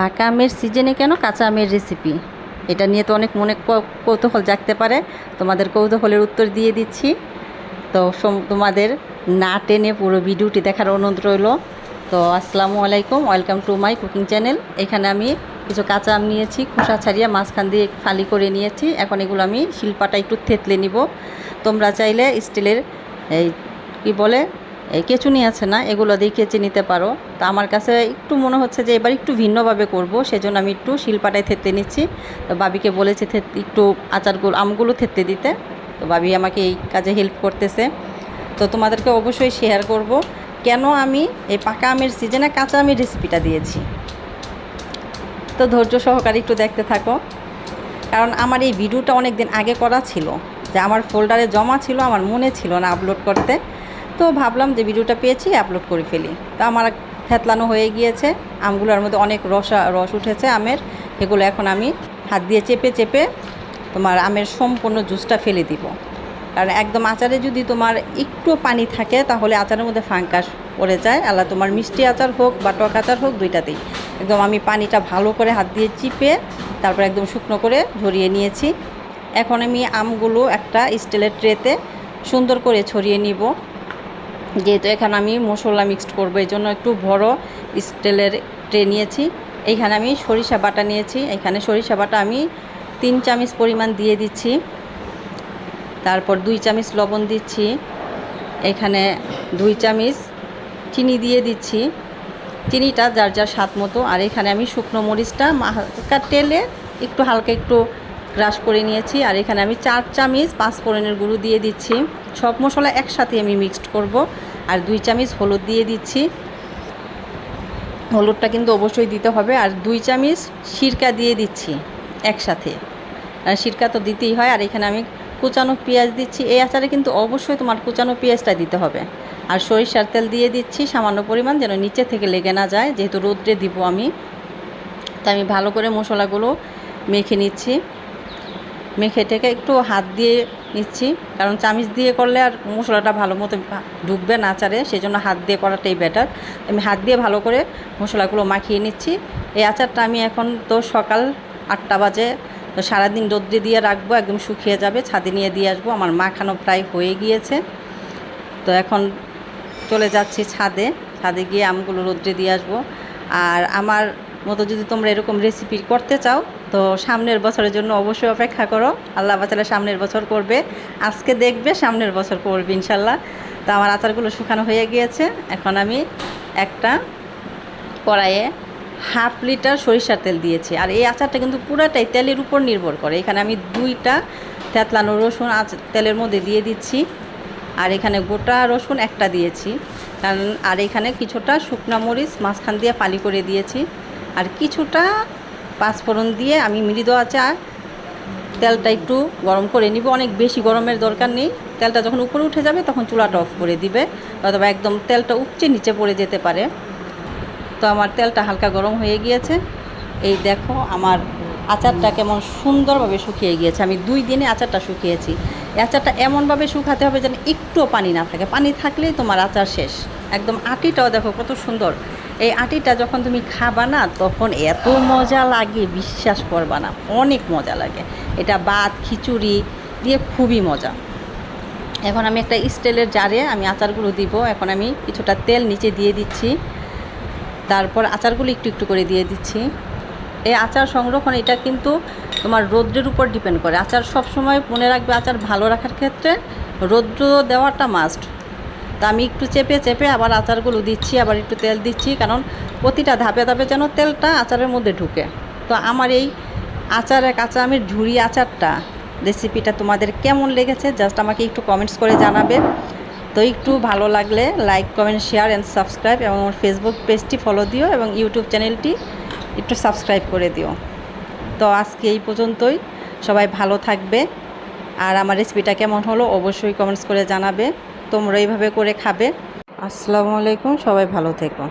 পাকা আমের সিজনে কেন কাঁচা আমের রেসিপি এটা নিয়ে তো অনেক মনে কৌতূহল জাগতে পারে। তোমাদের কৌতূহলের উত্তর দিয়ে দিচ্ছি। তো তোমাদের না টেনে পুরো ভিডিওটি দেখার অনুরোধ রইল। তো আসসালামু আলাইকুম, welcome to my cooking channel. এখানে আমি কিছু কাঁচা আম নিয়েছি, খোসা ছাড়িয়ে মাঝখান দিয়ে ফালি করে নিয়েছি। এখন এগুলো আমি শিলপাটা একটু থেতলে নিব। তোমরা চাইলে স্টিলের এই কী বলে কেচুনি আছে না, এগুলো দিয়ে কেচে নিতে পারো। তো আমার কাছে একটু মনে হচ্ছে যে এবার একটু ভিন্নভাবে করব, সেজন্য আমি একটু শিলপাটায় থেতলে নিচ্ছি। তো বাবিকে বলেছে থেত- একটু আচারগুলো, আমগুলো থেতলে দিতে। তো বাবি আমাকে এই কাজে হেল্প করতেছে। তো তোমাদেরকে অবশ্যই শেয়ার করব। কেন আমি এই পাকা আমের সিজনে কাঁচা আমের রেসিপিটা দিয়েছি? তো ধৈর্য সহকারে একটু দেখতে থাকো। কারণ আমার এই ভিডিওটা অনেক দিন আগে করা ছিল। যে আমার ফোল্ডারে জমা ছিল, আমার মনে ছিল না আপলোড করতে। তো ভাবলাম যে ভিডিওটা পেয়েছি আপলোড করে ফেলি। তো আমার থেতলানো হয়ে গিয়েছে, আমগুলোর মধ্যে অনেক রসা, রস উঠেছে আমের, এগুলো এখন আমি হাত দিয়ে চেপে চেপে তোমার আমের সম্পূর্ণ জুসটা ফেলে দিব। কারণ একদম আচারে যদি তোমার একটু পানি থাকে, তাহলে আচারের মধ্যে ফাঙ্কাস পড়ে যায়। আল্লাহ তোমার মিষ্টি আচার হোক বা টক আচার হোক, দুইটাতেই। একদম আমি পানিটা ভালো করে হাত দিয়ে চিপে, তারপর একদম শুকনো করে ঝরিয়ে নিয়েছি। এখন আমি আমগুলো একটা স্টিলের ট্রেতে সুন্দর করে ছড়িয়ে নিব। যেহেতু এখানে আমি মশলা মিক্সড করব, এই জন্য একটু বড় স্টিলের ট্রে নিয়েছি। এইখানে আমি সরিষা বাটা নিয়েছি। এখানে সরিষা বাটা আমি তিন চামচ পরিমাণ দিয়ে দিচ্ছি। তারপর দুই চামচ লবণ দিচ্ছি। এখানে দুই চামচ চিনি দিয়ে দিচ্ছি। চিনিটা যার যার স্বাদ মতো। আর এখানে আমি শুকনো মরিচটা হালকা তেলে একটু হালকা একটু ক্রাশ করে নিয়েছি। আর এখানে আমি চার চামচ পাঁচ ফোড়নের গুঁড়ো দিয়ে দিচ্ছি। সব মশলা একসাথে আমি মিক্সড করব। আর দুই চামচ হলুদ দিয়ে দিচ্ছি। হলুদটা কিন্তু অবশ্যই দিতে হবে। আর দুই চামচ সিরকা দিয়ে দিচ্ছি একসাথে। সিরকা তো দিতেই হয়। আর এখানে আমি কুচানো পেঁয়াজ দিচ্ছি। এই আচারে কিন্তু অবশ্যই তোমার কুচানো পেঁয়াজটা দিতে হবে। আর সরিষার তেল দিয়ে দিচ্ছি। সামান্য পরিমাণ যেন নিচে থেকে লেগে না যায়। যেহেতু রোদ্রে দিব আমি। তো আমি ভালো করে মশলাগুলো মেখে নিচ্ছি। মেখে টেকে একটু হাত দিয়ে নিচ্ছি, কারণ চামিচ দিয়ে করলে আর মশলাটা ভালো মতো ঢুকবে না আচারে সেই জন্য হাত দিয়ে করাটাই বেটার আমি হাত দিয়ে ভালো করে মশলাগুলো মাখিয়ে নিচ্ছি। এই আচারটা আমি এখন তো সকাল আটটা বাজে, তো সারাদিন রোদ্রে দিয়ে রাখব, একদম শুকিয়ে যাবে, ছাদে নিয়ে দিয়ে আসব। আমার মাখানো প্রায় হয়ে গিয়েছে। তো এখন চলে যাচ্ছি ছাদে ছাদে গিয়ে আমগুলো রোদ্রে দিয়ে আসব। আর আমার মতো যদি তোমরা এরকম রেসিপি করতে চাও তো সামনের বছরের জন্য অবশ্যই অপেক্ষা করো। আল্লাহ বাচালে সামনের বছর করবে। আজকে দেখবে সামনের বছর করবে ইনশাল্লাহ। তো আমার আচারগুলো শুকানো হয়ে গিয়েছে। এখন আমি একটা কড়াইয়ে হাফ লিটার সরিষার তেল দিয়েছি। আর এই আচারটা কিন্তু পুরাটাই তেলের উপর নির্ভর করে। এখানে আমি দুইটা তেতলানো রসুন আচ, তেলের মধ্যে দিয়ে দিচ্ছি। আর এখানে গোটা রসুন একটা দিয়েছি। কারণ, আর এখানে কিছুটা শুকনা মরিচ মাঝখান দিয়ে পালি করে দিয়েছি। আর কিছুটা পাঁচফোড়ন দিয়ে আমি মৃদু আচার তেলটা একটু গরম করে নিব। অনেক বেশি গরমের দরকার নেই। তেলটা যখন উপরে উঠে যাবে, তখন চুলাটা অফ করে দিবে। অথবা একদম তেলটা উপচে নিচে পড়ে যেতে পারে। তো আমার তেলটা হালকা গরম হয়ে গিয়েছে। এই দেখো, আমার আচারটা কেমন সুন্দরভাবে শুকিয়ে গিয়েছে। আমি দুই দিনে আচারটা শুকিয়েছি। আচারটা এমনভাবে শুকাতে হবে যেন একটুও পানি না থাকে। পানি থাকলেই তোমার আচার শেষ। একদম আটিটাও দেখো কত সুন্দর। এই আটিটা যখন তুমি খাবা না, তখন এত মজা লাগে, বিশ্বাস করবা না, অনেক মজা লাগে। এটা ভাত, খিচুড়ি দিয়ে খুবই মজা। এখন আমি একটা স্টিলের জারে আমি আচারগুলো দিব। এখন আমি কিছুটা তেল নিচে দিয়ে দিচ্ছি। তারপর আচারগুলো একটু একটু করে দিয়ে দিচ্ছি। এই আচার সংরক্ষণ, এটা কিন্তু তোমার রৌদ্রের উপর ডিপেন্ড করে। আচার সব সময় মনে রাখবে আচার ভালো রাখার ক্ষেত্রে রৌদ্র দেওয়াটা মাস্ট তা আমি একটু চেপে চেপে আবার আচারগুলো দিচ্ছি, আবার একটু তেল দিচ্ছি, কারণ প্রতিটা ধাপে ধাপে যেন তেলটা আচারের মধ্যে ঢুকে। তো আমার এই আচারে কাঁচা আমের ঝুরি আচারটা রেসিপিটা তোমাদের কেমন লেগেছে জাস্ট আমাকে একটু কমেন্টস করে জানাবে। তো একটু ভালো লাগলে like, comment, share and subscribe এবং আমার ফেসবুক পেজটি ফলো দিও এবং ইউটিউব চ্যানেলটি একটু সাবস্ক্রাইব করে দিও। তো আজকে এই পর্যন্তই, সবাই ভালো থাকবে। আর আমার রেসিপিটা কেমন হলো অবশ্যই কমেন্টস করে জানাবে। তোমরা এইভাবে করে খাবে। আসসালামু আলাইকুম সবাই ভালো থেকো।